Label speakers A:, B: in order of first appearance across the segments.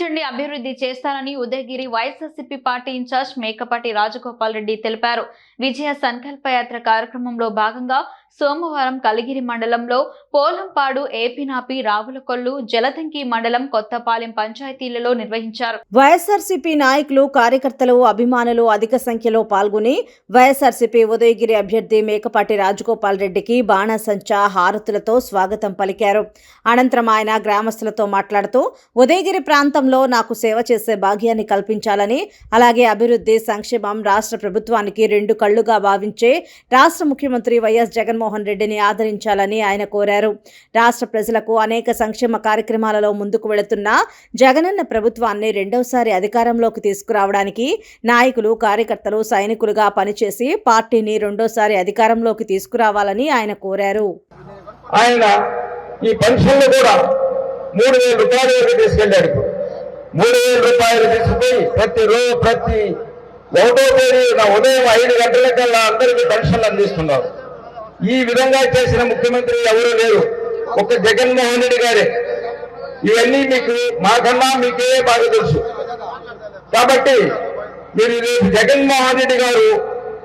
A: ఆలోచించండి అభివృద్ధి చేస్తానని Udayagiri YSRCP party incharge Mekapati Rajagopal Reddy తెలిపారు. విజయ సంకల్ప యాత్ర కార్యక్రమంలో భాగంగా సోమవారం కలిగిరి మండలంలో పోలంపాడు ఏపినాపి రావులకొల్లు జలదంకి మండలం కొత్తపాలెం పంచాయతీలలో నిర్వహించారు.
B: వైఎస్ఆర్సీపీ నాయకులు కార్యకర్తలు అభిమానులు అధిక సంఖ్యలో పాల్గొని వైఎస్ఆర్సీపీ ఉదయగిరి అభ్యర్థి మేకపాటి రాజగోపాల్ రెడ్డికి బాణాసంచా హారతులతో స్వాగతం పలికారు. అనంతరం ఆయన గ్రామస్తులతో మాట్లాడుతూ ఉదయగిరి ప్రాంతంలో నాకు సేవ చేసే భాగ్యాన్ని కల్పించాలని అలాగే అభివృద్ధి సంక్షేమం రాష్ట్ర ప్రభుత్వానికి రెండు కళ్ళుగా భావించే రాష్ట్ర ముఖ్యమంత్రి వైఎస్ జగన్ జగన్మోహన్ రెడ్డిని ఆదరించాలని ఆయన కోరారు. రాష్ట్ర ప్రజలకు అనేక సంక్షేమ కార్యక్రమాలలో ముందుకు వెళుతున్న జగనన్న ప్రభుత్వాన్ని రెండవసారి అధికారంలోకి తీసుకురావడానికి నాయకులు కార్యకర్తలు సైనికులుగా పనిచేసి పార్టీని రెండోసారి అధికారంలోకి తీసుకురావాలని ఆయన కోరారు.
C: ఆయన ఈ పెన్షన్లు కూడా మూడు వేల రూపాయల వరకు తీసుకెళ్ళాడు మూడు వేల రూపాయలు తీసుకుపోయి ప్రతి రోజు ప్రతి ఒకటో తేదీ ఉదయం ఐదు గంటల కల్లా అందరికీ పెన్షన్లు అందిస్తున్నారు. ఈ విధంగా చేసిన ముఖ్యమంత్రి ఎవరూ లేరు. ఒక జగన్మోహన్ రెడ్డి గారే. ఇవన్నీ మీకు మాకన్నా మీకే బాగా తెలుసు. కాబట్టి మీరు జగన్మోహన్ రెడ్డి గారు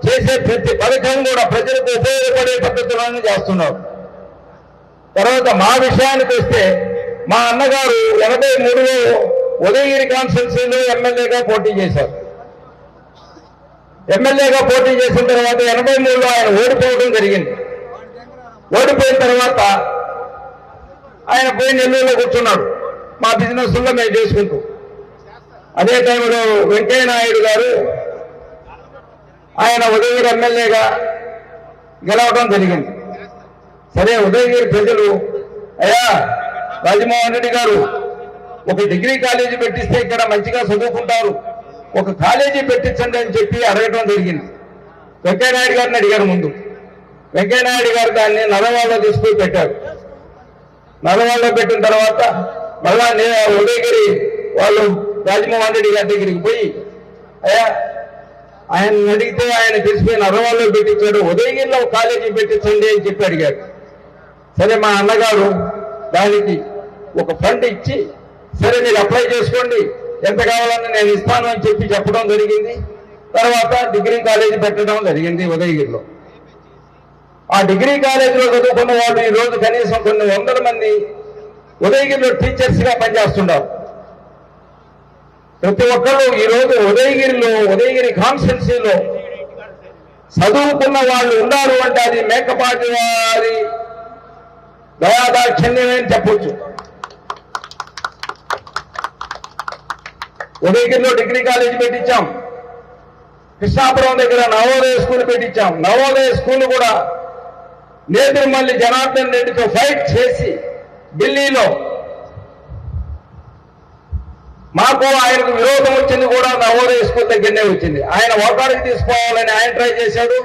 C: చేసే ప్రతి పథకం కూడా ప్రజలకు ఉపయోగపడే పద్ధతులను చేస్తున్నారు. తర్వాత మా విషయానికి వస్తే మా అన్నగారు ఎనభై మూడులో ఉదయగిరి కాన్స్టిట్యున్సీలో ఎమ్మెల్యేగా పోటీ చేశారు. ఎమ్మెల్యేగా పోటీ చేసిన తర్వాత ఎనభై మూడులో ఆయన ఓడిపోవడం జరిగింది. ఓడిపోయిన తర్వాత ఆయన పోయి నెల్లూరులో కూర్చున్నాడు. మా బిజినెస్లో మేము చేసుకుంటూ. అదే టైంలో వెంకయ్య నాయుడు గారు ఆయన ఉదయగిరి ఎమ్మెల్యేగా గెలవడం జరిగింది. సరే ఉదయగిరి ప్రజలు అయ్యా రాజమోహన్ రెడ్డి గారు ఒక డిగ్రీ కాలేజీ పెట్టిస్తే ఇక్కడ మంచిగా చదువుకుంటారు. ఒక కాలేజీ పెట్టించండి అని చెప్పి అడగడం జరిగింది. వెంకయ్యనాయుడు గారిని అడిగారు ముందు. వెంకయ్యనాయుడు గారు దాన్ని నల్లవాడలో తీసుకుని పెట్టారు. నల్లవాడలో పెట్టిన తర్వాత మళ్ళా నేను ఉదయగిరి వాళ్ళు రాజమోహన్ రెడ్డి గారి దగ్గరికి పోయి అయ్యా ఆయన అడిగితే ఆయన తెలిసిపోయి నల్లవాడలో పెట్టించాడు ఉదయగిరిలో కాలేజీ పెట్టించండి అని చెప్పి అడిగారు. సరే మా అన్నగారు దానికి ఒక ఫండ్ ఇచ్చి సరే మీరు అప్లై చేసుకోండి ఎంత కావాలని నేను ఇస్తాను అని చెప్పి చెప్పడం జరిగింది. తర్వాత డిగ్రీ కాలేజీ పెట్టడం జరిగింది ఉదయగిరిలో. ఆ డిగ్రీ కాలేజీలో చదువుకున్న వాళ్ళు ఈ రోజు కనీసం కొన్ని వందల మంది ఉదయగిరిలో టీచర్స్గా పనిచేస్తున్నారు. ప్రతి ఒక్కరు ఈ రోజు ఉదయగిరిలో ఉదయగిరి కాన్స్టిట్యున్సీలో చదువుకున్న వాళ్ళు ఉన్నారు అంటే అది మేకపాటి వారి దయాదాక్షిణ్యమే అని చెప్పొచ్చు. ఉదయగిరిలో డిగ్రీ కాలేజీ పెట్టించాం. కృష్ణాపురం దగ్గర నవోదయ స్కూల్ పెట్టించాం. నవోదయ స్కూల్ కూడా నేదురుమల్లి జనార్దన్ రెడ్డితో ఫైట్ చేసి ఢిల్లీలో మాకు ఆయనకు విరోధం వచ్చింది కూడా నవోదయ స్కూల్ దగ్గరనే వచ్చింది. ఆయన ఒకరికి తీసుకోవాలని ఆయన ట్రై చేశాడు.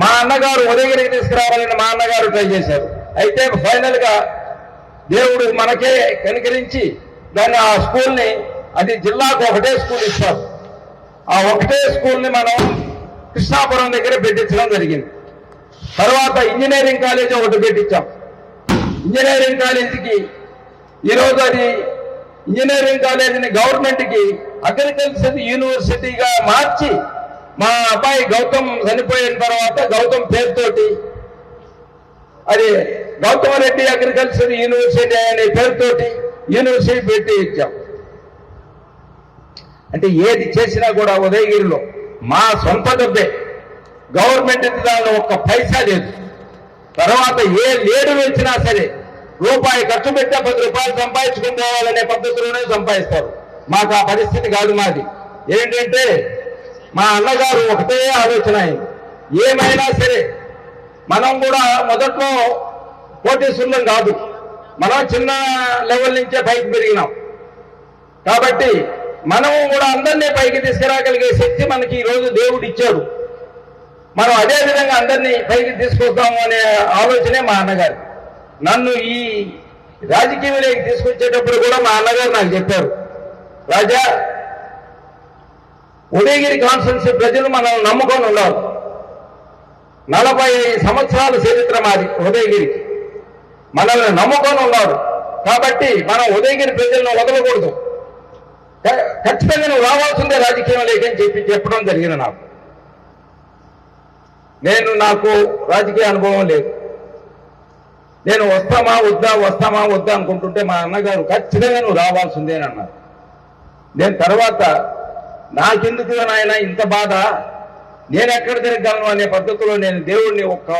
C: మా అన్నగారు ఉదయగిరికి తీసుకురావాలని మా అన్నగారు ట్రై చేశారు. అయితే ఫైనల్గా దేవుడు మనకే కనికరించి దాన్ని ఆ స్కూల్ని అది జిల్లాకు ఒకటే స్కూల్ ఇస్తారు. ఆ ఒకటే స్కూల్ని మనం కృష్ణాపురం దగ్గర పెట్టించడం జరిగింది. తర్వాత ఇంజనీరింగ్ కాలేజ్ ఒకటి పెట్టించాం. ఇంజనీరింగ్ కాలేజీకి ఈరోజు అది ఇంజనీరింగ్ కాలేజీని గవర్నమెంట్కి అగ్రికల్చర్ యూనివర్సిటీగా మార్చి మా అబ్బాయి గౌతమ్ చనిపోయిన తర్వాత గౌతమ్ పేరుతోటి అది గౌతమ్ రెడ్డి అగ్రికల్చర్ యూనివర్సిటీ అనే పేరుతోటి యూనివర్సిటీ పెట్టి ఇచ్చాం. అంటే ఏది చేసినా కూడా ఉదయగిరిలో మా సొంత డబ్బే. గవర్నమెంట్ దానిలో ఒక్క పైసా లేదు. తర్వాత ఏ లేడు వేసినా సరే రూపాయి ఖర్చు పెట్టే పది రూపాయలు సంపాదించుకుని పోవాలనే పద్ధతిలోనే సంపాదిస్తారు. మాకు ఆ పరిస్థితి కాదు మాది. ఏంటంటే మా అన్నగారు ఒకటే ఆలోచన. ఏమైనా సరే మనం కూడా మొదట్లో కోటీశ్వరులం కాదు. మనం చిన్న లెవెల్ నుంచే పైకి పెరిగినాం. కాబట్టి మనము కూడా అందరినీ పైకి తీసుకురాగలిగే శక్తి మనకి ఈరోజు దేవుడు ఇచ్చాడు మనం అదే విధంగా అందరినీ పైకి తీసుకొస్తాము అనే ఆలోచనే మా అన్నగారు. నన్ను ఈ రాజకీయంలోకి తీసుకొచ్చేటప్పుడు కూడా మా అన్నగారు నాకు చెప్పారు. రాజా ఉదయగిరి కాన్స్టిట్యున్సీ ప్రజలు మనల్ని నమ్ముకొని ఉన్నారు. నలభై సంవత్సరాల చరిత్ర మాది ఉదయగిరికి. మనల్ని నమ్ముకొని ఉన్నారు. కాబట్టి మనం ఉదయగిరి ప్రజలను వదలకూడదు. ఖచ్చితంగా నువ్వు రావాల్సిందే రాజకీయం లేకని చెప్పి చెప్పడం జరిగింది నాకు. నేను నాకు రాజకీయ అనుభవం లేదు. నేను వస్తామా వద్దా వస్తామా వద్దా అనుకుంటుంటే మా అన్నగారు ఖచ్చితంగా నువ్వు రావాల్సిందే అని అన్నారు. నేను తర్వాత నాకెందుకు నాయన ఇంత బాధ? నేను ఎక్కడ తిరగలను అనే పద్ధతిలో నేను దేవుడిని ఒక్క